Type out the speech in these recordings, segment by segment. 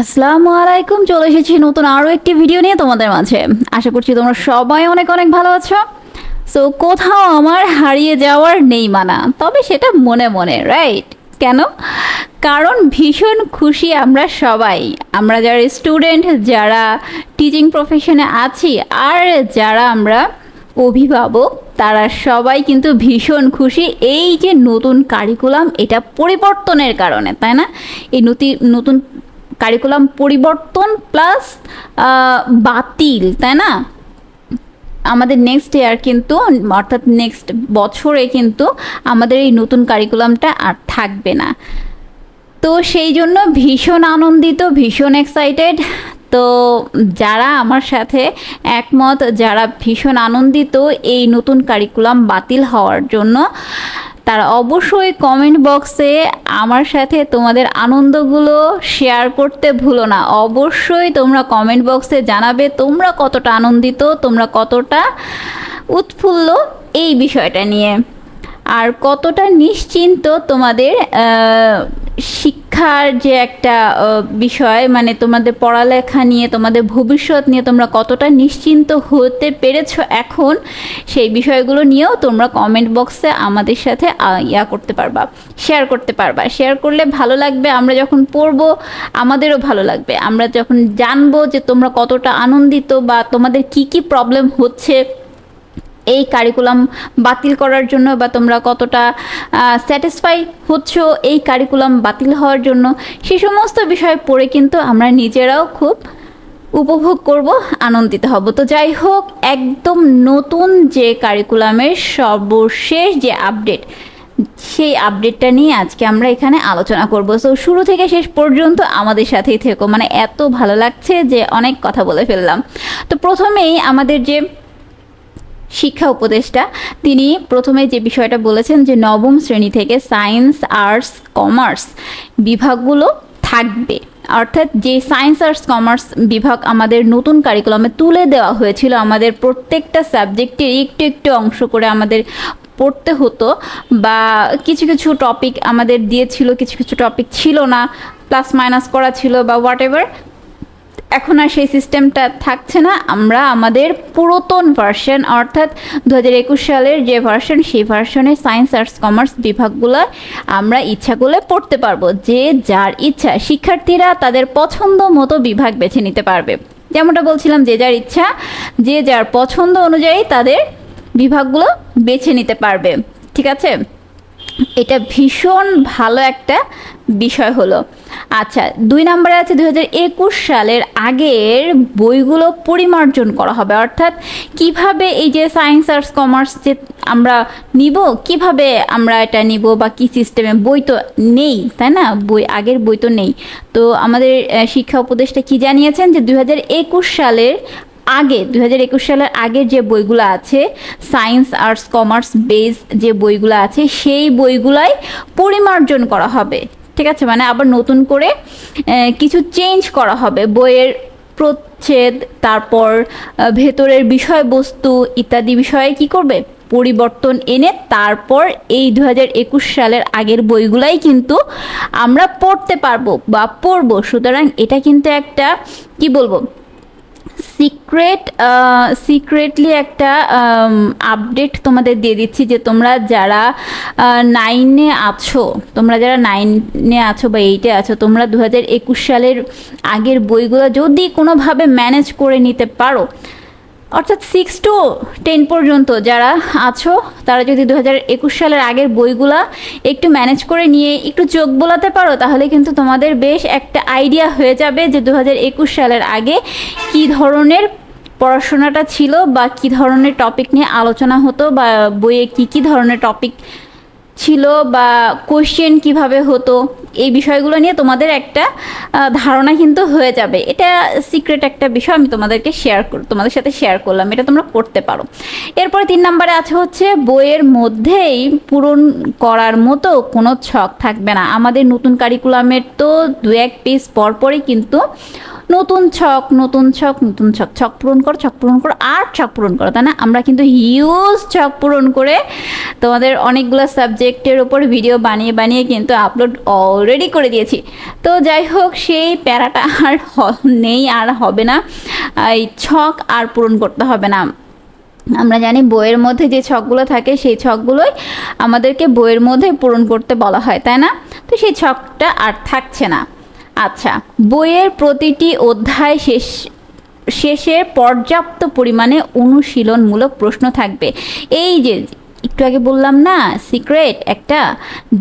আসসালামু আলাইকুম, চলে এসেছি নতুন আরও একটি ভিডিও নিয়ে তোমাদের মাঝে। আশা করছি তোমরা সবাই অনেক অনেক ভালো আছো। সো কোথাও আমার হারিয়ে যাওয়ার নেই মানা, তবে সেটা মনে মনে রাইট কেন? কারণ ভীষণ খুশি আমরা সবাই। আমরা যারা স্টুডেন্ট যারা টিচিং প্রফেশনে আছি, আর যারা আমরা অভিভাবক, তারা সবাই কিন্তু ভীষণ খুশি এই যে নতুন কারিকুলাম এটা পরিবর্তনের কারণে, তাই না? এই নতুন নতুন কারিকুলাম পরিবর্তন প্লাস বাতিল, তাই না? আমাদের নেক্সট ইয়ার কিন্তু, অর্থাৎ নেক্সট বছরে কিন্তু আমাদের এই নতুন কারিকুলামটা আর থাকবে না। তো সেই জন্য ভীষণ আনন্দিত, ভীষণ এক্সাইটেড তো যারা আমার সাথে একমত, যারা ভীষণ আনন্দিত এই নতুন কারিকুলাম বাতিল হওয়ার জন্য তারা অবশ্যই কমেন্ট বক্সে আমার সাথে তোমাদের আনন্দগুলো শেয়ার করতে ভুলো না। অবশ্যই তোমরা কমেন্ট বক্সে জানাবে তোমরা কতটা আনন্দিত, তোমরা কতটা উৎফুল্ল এই বিষয়টা নিয়ে। আর কতটা নিশ্চিন্ত তোমাদের শিক্ষার যে একটা বিষয় মানে তোমাদের পড়ালেখা নিয়ে, তোমাদের ভবিষ্যৎ নিয়ে তোমরা কতটা নিশ্চিন্ত হতে পেরেছ এখন, সেই বিষয়গুলো নিয়েও তোমরা কমেন্ট বক্সে আমাদের সাথে ইয়া করতে পারবা শেয়ার করতে পারবা। শেয়ার করলে ভালো লাগবে, আমরা যখন পড়ব, আমাদেরও ভালো লাগবে। আমরা যখন জানব যে তোমরা কতটা আনন্দিত বা তোমাদের কি কি প্রবলেম হচ্ছে এই কারিকুলাম বাতিল করার জন্য বা তোমরা কতটা স্যাটিসফাই হচ্ছ এই কারিকুলাম বাতিল হওয়ার জন্য, সে সমস্ত বিষয় পড়ে কিন্তু আমরা নিজেরাও খুব উপভোগ করব, আনন্দিত হব। তো যাই হোক, একদম নতুন যে কারিকুলামের সর্বশেষ যে আপডেট সেই আপডেটটা নিয়ে আজকে আমরা এখানে আলোচনা করব। সো শুরু থেকে শেষ পর্যন্ত আমাদের সাথেই থেকো। মানে এত ভালো লাগছে যে অনেক কথা বলে ফেললাম। তো প্রথমেই আমাদের যে শিক্ষা উপদেষ্টা। তিনি প্রথমে যে বিষয়টা বলেছেন যে নবম শ্রেণি থেকে সায়েন্স, আর্টস, কমার্স বিভাগগুলো থাকবে। অর্থাৎ যে সায়েন্স, আর্টস, কমার্স বিভাগ আমাদের নতুন কারিকুলামে তুলে দেওয়া হয়েছিল, আমাদের প্রত্যেকটা সাবজেক্টের একটু একটু অংশ করে আমাদের পড়তে হতো বা কিছু কিছু টপিক আমাদের দিয়েছিল, কিছু কিছু টপিক ছিল না প্লাস মাইনাস করা ছিল বা হোয়াট এভার এখন আর সেই সিস্টেমটা থাকছে না। আমরা আমাদের পুরাতন ভার্সন অর্থাৎ দু হাজার একুশ সালের যে ভার্সন সেই ভার্সনে সায়েন্স আর্টস কমার্স বিভাগগুলো আমরা ইচ্ছা করলে পড়তে পারব। যে যার ইচ্ছা, শিক্ষার্থীরা তাদের পছন্দ মতো বিভাগ বেছে নিতে পারবে। যেমনটা বলছিলাম, যে যার ইচ্ছা, যে যার পছন্দ অনুযায়ী তাদের বিভাগগুলো বেছে নিতে পারবে। ঠিক আছে? এটা ভীষণ ভালো একটা বিষয় হলো। আচ্ছা দুই নম্বরে আছে দু হাজার একুশ সালের আগের বইগুলো পরিমার্জন করা হবে। অর্থাৎ কীভাবে এই যে সায়েন্স, আর্টস, কমার্স যে আমরা নিব, কীভাবে আমরা এটা নিব বা কি সিস্টেমে? বই তো নেই, তাই না? বই, আগের বই তো নেই। তো আমাদের শিক্ষা উপদেষ্টা কি জানিয়েছেন যে দু হাজার একুশ সালের আগে দু হাজার একুশ সালের আগের যে বইগুলো আছে, সায়েন্স, আর্টস, কমার্স বেস যে বইগুলো আছে, সেই বইগুলাই পরিমার্জন করা হবে। ঠিক আছে? মানে আবার নতুন করে কিছু চেঞ্জ করা হবে। বইয়ের প্রচ্ছেদ, তারপর ভেতরের বিষয়বস্তু ইত্যাদি বিষয়ে কি করবে? পরিবর্তন এনে তারপর এই দু হাজার একুশ সালের আগের বইগুলাই কিন্তু আমরা পড়তে পারব বা পড়ব। সুতরাং এটা কিন্তু একটা, কি বলব? সিক্রেট সিক্রেটলি একটা আপডেট তোমাদের দিয়ে দিচ্ছি যে তোমরা যারা নাইনে আছো, তোমরা যারা নাইনে আছো বা এইটে আছো, তোমরা দু হাজার একুশ সালের আগের বইগুলো যদি কোনোভাবে ম্যানেজ করে নিতে পারো অর্থাৎ সিক্স টু টেন পর্যন্ত যারা আছো, তারা যদি দু হাজার একুশ সালের আগের বইগুলা একটু ম্যানেজ করে নিয়ে একটু চোখ বোলাতে পারো, তাহলে কিন্তু তোমাদের বেশ একটা আইডিয়া হয়ে যাবে যে দু হাজার একুশ সালের আগে কি ধরনের পড়াশোনাটা ছিল বা কি ধরনের টপিক নিয়ে আলোচনা হতো বা বইয়ে কি কি ধরনের টপিক ছিল বা কোশ্চেন কীভাবে হতো, এই বিষয়গুলো নিয়ে তোমাদের একটা ধারণা কিন্তু হয়ে যাবে। এটা সিক্রেট একটা বিষয়, আমি তোমাদেরকে শেয়ার তোমাদের সাথে শেয়ার করলাম, এটা তোমরা করতে পারো। এরপরে তিন নম্বরে আছে হচ্ছে, বইয়ের মধ্যেই পূরণ করার মতো কোনো ছক থাকবে না। আমাদের নতুন কারিকুলামের তো দু এক পেজ পরপরই কিন্তু নতুন ছক নতুন ছক নতুন ছক ছক পূরণ করো, ছক পূরণ করো, আর ছক পূরণ করো, তাই না? আমরা কিন্তু হিউজ ছক পূরণ করে তোমাদের অনেকগুলো সাবজেক্টের ওপর ভিডিও বানিয়ে বানিয়ে কিন্তু আপলোড অলরেডি করে দিয়েছি। তো যাই হোক, সেই প্যারাটা আর নেই, আর হবে না। এই ছক আর পূরণ করতে হবে না। আমরা জানি বইয়ের মধ্যে যে ছকগুলো থাকে, সেই ছকগুলোই আমাদেরকে বইয়ের মধ্যে পূরণ করতে বলা হয়, তাই না? তো সেই ছকটা আর থাকছে না। আচ্ছা বইয়ের প্রতিটি অধ্যায় শেষ, শেষে পর্যাপ্ত পরিমাণে অনুশীলনমূলক প্রশ্ন থাকবে। এই যে একটু আগে বললাম না সিক্রেট একটা,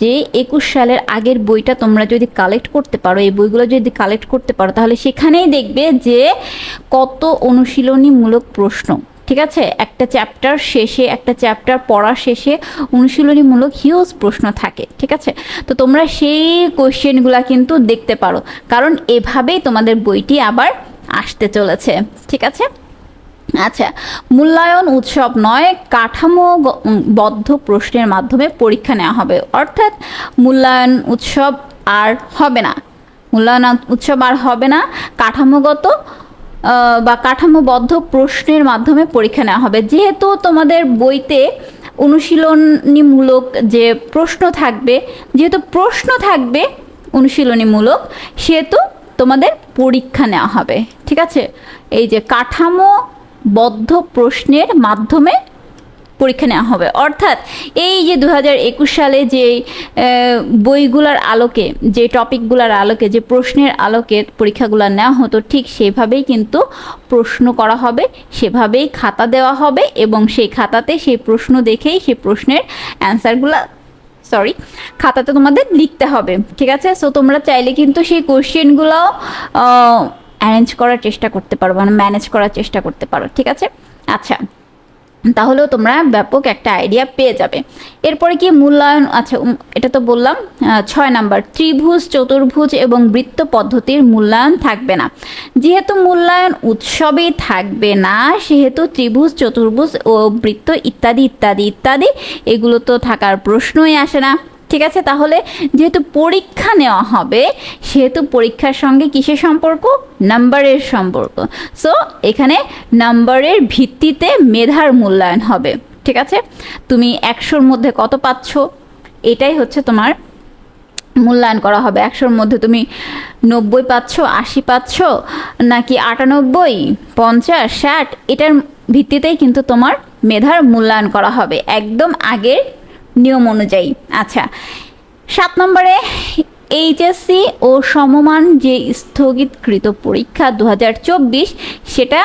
যে একুশ সালের আগের বইটা তোমরা যদি কালেক্ট করতে পারো, এই বইগুলো যদি কালেক্ট করতে পারো, তাহলে সেখানেই দেখবে যে কত অনুশীলনীমূলক প্রশ্ন, ঠিক আছে? একটা চ্যাপ্টার শেষে, একটা চ্যাপ্টার পড়া শেষে অনুশীলনীমূলক হিউজ প্রশ্ন থাকে, ঠিক আছে? তো তোমরা সেই কোশ্চেনগুলো কিন্তু দেখতে পারো, কারণ এভাবেই তোমাদের বইটি আবার আসতে চলেছে, ঠিক আছে? আচ্ছা মূল্যায়ন উৎসব নয় কাঠামোবদ্ধ প্রশ্নের মাধ্যমে পরীক্ষা নেওয়া হবে। অর্থাৎ মূল্যায়ন উৎসব আর হবে না। মূল্যায়ন উৎসব আর হবে না, কাঠামোগত বা কাঠামোবদ্ধ প্রশ্নের মাধ্যমে পরীক্ষা নেওয়া হবে। যেহেতু তোমাদের বইতে অনুশীলনীমূলক যে প্রশ্ন থাকবে, যেহেতু প্রশ্ন থাকবে অনুশীলনীমূলক, সেহেতু তোমাদের পরীক্ষা নেওয়া হবে। ঠিক আছে? এই যে কাঠামোবদ্ধ প্রশ্নের মাধ্যমে পরীক্ষা নেওয়া হবে। অর্থাৎ এই যে দু হাজার একুশ সালে যে বইগুলোর আলোকে, যে টপিকগুলার আলোকে, যে প্রশ্নের আলোকে পরীক্ষাগুলো নেওয়া হতো, ঠিক সেভাবেই কিন্তু প্রশ্ন করা হবে, সেভাবেই খাতা দেওয়া হবে এবং সেই খাতাতে সেই প্রশ্ন দেখেই সেই প্রশ্নের অ্যান্সারগুলো, সরি, খাতাতে তোমাদের লিখতে হবে। ঠিক আছে? সো তোমরা চাইলে কিন্তু সেই কোশ্চেনগুলো অ্যারেঞ্জ করার চেষ্টা করতে পারো মানে ম্যানেজ করার চেষ্টা করতে পারো, ঠিক আছে? আচ্ছা তাহলেও তোমরা ব্যাপক একটা আইডিয়া পেয়ে যাবে। এরপরে কি মূল্যায়ন? আচ্ছা এটা তো বললাম ছয় নাম্বার, ত্রিভুজ, চতুর্ভুজ এবং বৃত্ত পদ্ধতির মূল্যায়ন থাকবে না। যেহেতু মূল্যায়ন উৎসবেই থাকবে না, সেহেতু ত্রিভুজ, চতুর্ভুজ ও বৃত্ত ইত্যাদি ইত্যাদি ইত্যাদি, এগুলো তো থাকার প্রশ্নই আসে না। ঠিক আছে? তাহলে যেহেতু পরীক্ষা নেওয়া হবে, সেহেতু পরীক্ষার সঙ্গে কিসের সম্পর্ক? নাম্বারের সম্পর্ক। সো এখানে নাম্বারের ভিত্তিতে মেধার মূল্যায়ন হবে। ঠিক আছে? তুমি একশোর মধ্যে কত পাচ্ছ? এটাই হচ্ছে তোমার মূল্যায়ন করা হবে। একশোর মধ্যে তুমি নব্বই পাচ্ছ, আশি পাচ্ছ, নাকি আটানব্বই, পঞ্চাশ, ষাট? এটার ভিত্তিতেই কিন্তু তোমার মেধার মূল্যায়ন করা হবে। একদম আগের নিয়ম অনুযায়ী। আচ্ছা সাত নম্বরে এইচএসসি ও সমমান যে স্থগিতকৃত পরীক্ষা দু হাজার চব্বিশ, সেটা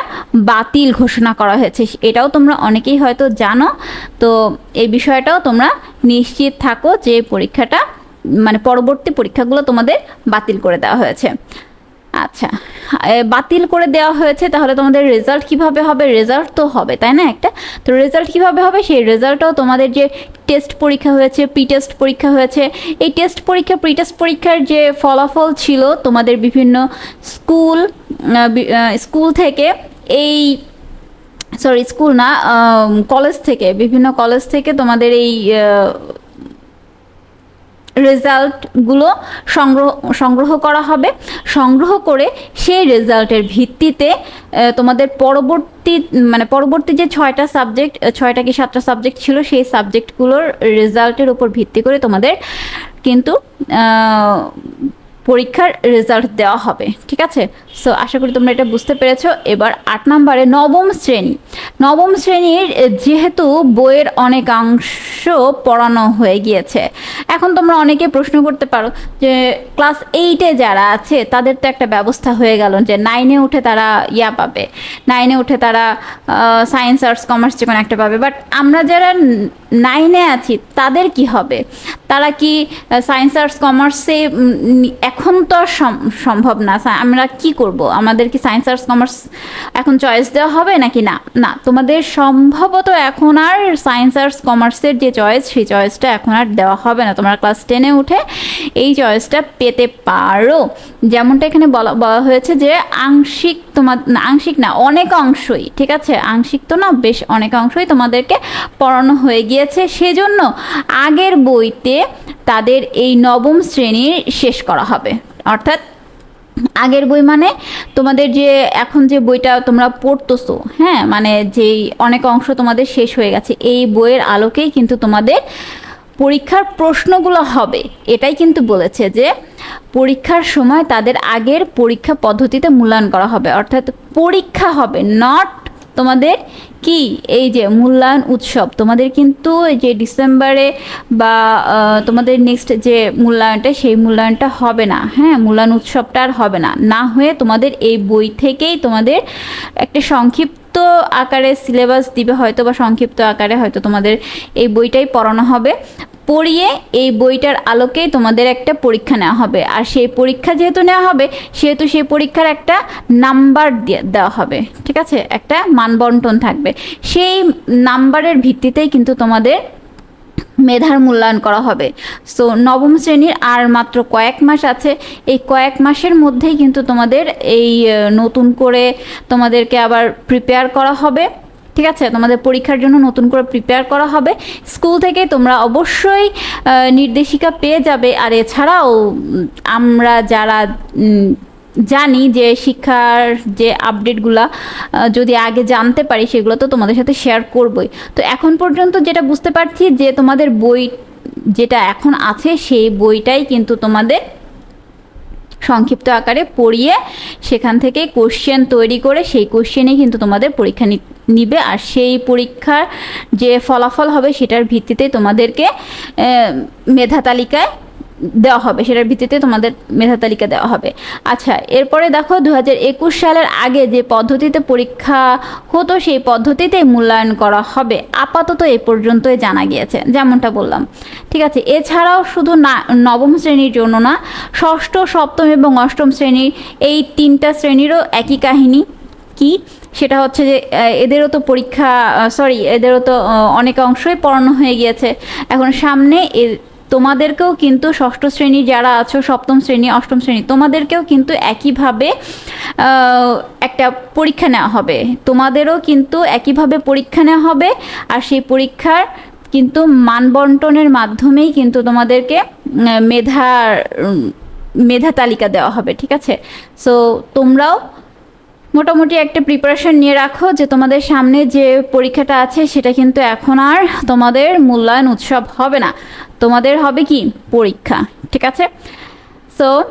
বাতিল ঘোষণা করা হয়েছে। এটাও তোমরা অনেকেই হয়তো জানো। তো এই বিষয়টাও তোমরা নিশ্চিত থাকো যে পরীক্ষাটা মানে পরবর্তী পরীক্ষাগুলো তোমাদের বাতিল করে দেওয়া হয়েছে। আচ্ছা বাতিল করে দেওয়া হয়েছে, তাহলে তোমাদের রেজাল্ট কীভাবে হবে? রেজাল্ট তো হবে, তাই না একটা? তো রেজাল্ট কীভাবে হবে? সেই রেজাল্টটাও তোমাদের যে টেস্ট পরীক্ষা হয়েছে প্রি টেস্ট পরীক্ষা হয়েছে, এই টেস্ট পরীক্ষা প্রি টেস্ট পরীক্ষার যে ফলাফল ছিল তোমাদের বিভিন্ন স্কুল স্কুল থেকে এই সরি স্কুল না কলেজ থেকে, বিভিন্ন কলেজ থেকে তোমাদের এই রেজাল্টগুলো সংগ্রহ সংগ্রহ করা হবে। সংগ্রহ করে সেই রেজাল্টের ভিত্তিতে তোমাদের পরবর্তী মানে পরবর্তী যে ছয়টা সাবজেক্ট ছয়টা কি সাতটা সাবজেক্ট ছিল, সেই সাবজেক্টগুলোর রেজাল্টের উপর ভিত্তি করে তোমাদের কিন্তু পরীক্ষার রেজাল্ট দেওয়া হবে, ঠিক আছে? সো আশা করি তোমরা এটা বুঝতে পেরেছ। এবার আট নম্বরে নবম শ্রেণি। নবম শ্রেণির যেহেতু বইয়ের অনেকাংশ পড়ানো হয়ে গিয়েছে, এখন তোমরা অনেকে প্রশ্ন করতে পারো যে ক্লাস এইটে যারা আছে, তাদের তো একটা ব্যবস্থা হয়ে গেল যে নাইনে উঠে তারা ইয়া পাবে। নাইনে উঠে তারা সায়েন্স আর্টস কমার্স যে কোনো একটা পাবে। বাট আমরা যারা নাইনে আছি, তাদের কি হবে? তারা কি সায়েন্স আর্টস কমার্সে এখন তো আর সম- সম্ভব না। আমরা কি করব? আমাদের কি সায়েন্স আর্টস কমার্স এখন চয়েস দেওয়া হবে নাকি না? না, তোমাদের সম্ভবত এখন আর সায়েন্স আর্টস কমার্সের যে চয়েস সেই চয়েসটা এখন আর দেওয়া হবে না। তোমরা ক্লাস টেনে উঠে এই চয়েসটা পেতে পারো। যেমনটা এখানে বলা বলা হয়েছে যে আংশিক তোমার আংশিক না, অনেক অংশই, ঠিক আছে? আংশিক তো না, বেশ অনেক অংশই তোমাদেরকে পড়ানো হয়ে গিয়েছে। সেজন্য আগের বইতে তাদের এই নবম শ্রেণির শেষ করা হবে। অর্থাৎ আগের বই মানে তোমাদের যে এখন যে বইটা তোমরা পড়তেছো হ্যাঁ? মানে যেই অনেক অংশ তোমাদের শেষ হয়ে গেছে, এই বইয়ের আলোকেই কিন্তু তোমাদের পরীক্ষার প্রশ্নগুলো হবে। এটাই কিন্তু বলেছে যে পরীক্ষার সময় তাদের আগের পরীক্ষা পদ্ধতিতে মূল্যায়ন করা হবে। অর্থাৎ পরীক্ষা হবে নট তোমাদের কি এই যে মূল্যায়ন উৎসব? তোমাদের কিন্তু যে ডিসেম্বরে বা তোমাদের নেক্সট যে মূল্যায়নটা, সেই মূল্যায়নটা হবে না। হ্যাঁ মূল্যায়ন উৎসবটা আর হবে না। না হয়ে তোমাদের এই বই থেকেই তোমাদের একটা সংক্ষিপ্ত আকারে সিলেবাস দিবে হয়তো বা সংক্ষিপ্ত আকারে হয়তো তোমাদের এই বইটাই পড়ানো হবে। পড়িয়ে এই বইটার আলোকেই তোমাদের একটা পরীক্ষা নেওয়া হবে। আর সেই পরীক্ষা যেহেতু নেওয়া হবে, সেহেতু সেই পরীক্ষার একটা নাম্বার দেওয়া হবে। ঠিক আছে? একটা মানবন্টন থাকবে। সেই নাম্বারের ভিত্তিতেই কিন্তু তোমাদের মেধার মূল্যায়ন করা হবে। সো নবম শ্রেণির আর মাত্র কয়েক মাস আছে। এই কয়েক মাসের মধ্যেই কিন্তু তোমাদের এই নতুন করে তোমাদেরকে আবার প্রিপেয়ার করা হবে। ঠিক আছে? তোমাদের পরীক্ষার জন্য নতুন করে প্রিপেয়ার করা হবে। স্কুল থেকে তোমরা অবশ্যই নির্দেশিকা পেয়ে যাবে। আর এছাড়াও আমরা যারা জানি যে শিক্ষার যে আপডেটগুলো যদি আগে জানতে পারি, সেগুলো তো তোমাদের সাথে শেয়ার করবই। তো এখন পর্যন্ত যেটা বুঝতে পারছি যে তোমাদের বই যেটা এখন আছে, সেই বইটাই কিন্তু তোমাদের সংক্ষিপ্ত আকারে পড়িয়ে সেখান থেকে কোশ্চেন তৈরি করে সেই কোশ্চেনে কিন্তু তোমাদের পরীক্ষা নিবে। আর সেই পরীক্ষার যে ফলাফল হবে সেটার ভিত্তিতে তোমাদেরকে মেধা তালিকায় দেওয়া হবে, সেটার ভিত্তিতে তোমাদের মেধা তালিকা দেওয়া হবে। আচ্ছা এরপরে দেখো দু সালের আগে যে পদ্ধতিতে পরীক্ষা হতো, সেই পদ্ধতিতেই মূল্যায়ন করা হবে। আপাতত এ পর্যন্তই জানা গিয়েছে, যেমনটা বললাম। ঠিক আছে, এছাড়াও শুধু না, নবম শ্রেণির জন্য না, ষষ্ঠ, সপ্তম এবং অষ্টম শ্রেণির এই তিনটা শ্রেণীরও একই কাহিনী। কি? সেটা হচ্ছে যে এদেরও তো পরীক্ষা সরি এদেরও তো অনেক অংশই পড়ানো হয়ে গিয়েছে। এখন সামনে এ- তোমাদেরকেও কিন্তু ষষ্ঠ শ্রেণি যারা আছো, সপ্তম শ্রেণি, অষ্টম শ্রেণি, তোমাদেরকেও কিন্তু একইভাবে একটা পরীক্ষা নেওয়া হবে। তোমাদেরও কিন্তু একইভাবে পরীক্ষা নেওয়া হবে আর সেই পরীক্ষার কিন্তু মানবন্টনের মাধ্যমেই কিন্তু তোমাদেরকে মেধার মেধা তালিকা দেওয়া হবে, ঠিক আছে? সো তোমরাও মোটামুটি একটা প্রিপারেশন নিয়ে রাখো যে তোমাদের সামনে যে পরীক্ষাটা আছে সেটা কিন্তু এখন আর তোমাদের মূল্যায়ন উৎসব হবে না। তোমাদের হবে কি? পরীক্ষা। ঠিক আছে? সো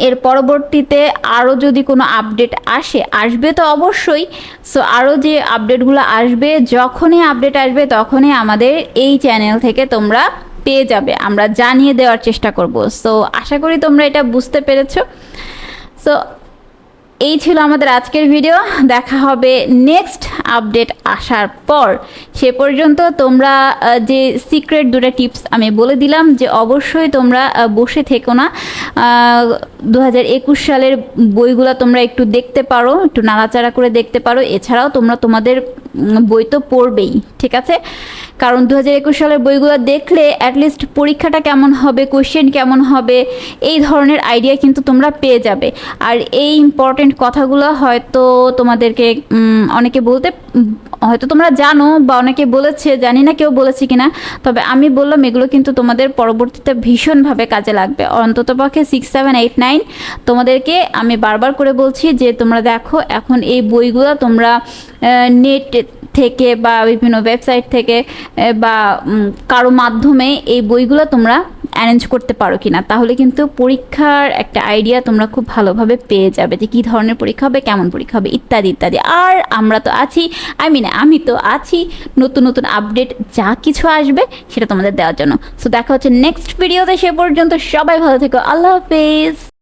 এর পরবর্তীতে আরও যদি কোনো আপডেট আসে, আসবে তো অবশ্যই। সো আরও যে আপডেটগুলো আসবে, যখনই আপডেট আসবে তখনই আমাদের এই চ্যানেল থেকে তোমরা পেয়ে যাবে। আমরা জানিয়ে দেওয়ার চেষ্টা করব। সো আশা করি তোমরা এটা বুঝতে পেরেছ। সো এই ছিল আমাদের আজকের ভিডিও দেখা হবে নেক্সট আপডেট আসার পর। সে পর্যন্ত তোমরা যে সিক্রেট দুটো টিপস আমি বলে দিলাম যে অবশ্যই তোমরা বসে থেকো না। দু হাজার একুশ সালের বইগুলো তোমরা একটু দেখতে পারো, একটু নাড়াচাড়া করে দেখতে পারো। এছাড়াও তোমরা তোমাদের বই তো পড়বেই, ঠিক আছে? কারণ দু একুশ সালের বইগুলো দেখলে অ্যাটলিস্ট পরীক্ষাটা কেমন হবে কোশ্চেন কেমন হবে, এই ধরনের আইডিয়া কিন্তু তোমরা পেয়ে যাবে। আর এই ইম্পর্টেন্ট কথাগুলো হয়তো তোমাদেরকে অনেকে বলতে, হয়তো তোমরা জানো বা অনেকে বলেছে, জানি না কেউ বলেছে কিনা, তবে আমি বললাম এগুলো কিন্তু তোমাদের পরবর্তীতে ভীষণভাবে কাজে লাগবে। অন্ততপক্ষে সিক্স সেভেন এইট নাইন তোমাদেরকে আমি বারবার করে বলছি যে তোমরা দেখো, এখন এই বইগুলো তোমরা নেট থেকে বা বিভিন্ন ওয়েবসাইট থেকে বা কারও মাধ্যমে এই বইগুলো তোমরা অ্যারেঞ্জ করতে পারো কি না তাহলে কিন্তু পরীক্ষার একটা আইডিয়া তোমরা খুব ভালোভাবে পেয়ে যাবে যে কী ধরনের পরীক্ষা হবে, কেমন পরীক্ষা হবে, ইত্যাদি ইত্যাদি। আর আমরা তো আছি আই মিন আমি তো আছি, নতুন নতুন আপডেট যা কিছু আসবে সেটা তোমাদের দেওয়ার জন্য। সো দেখা হচ্ছে নেক্সট ভিডিওতে সে পর্যন্ত সবাই ভালো থেকো, আল্লাহ হাফেজ।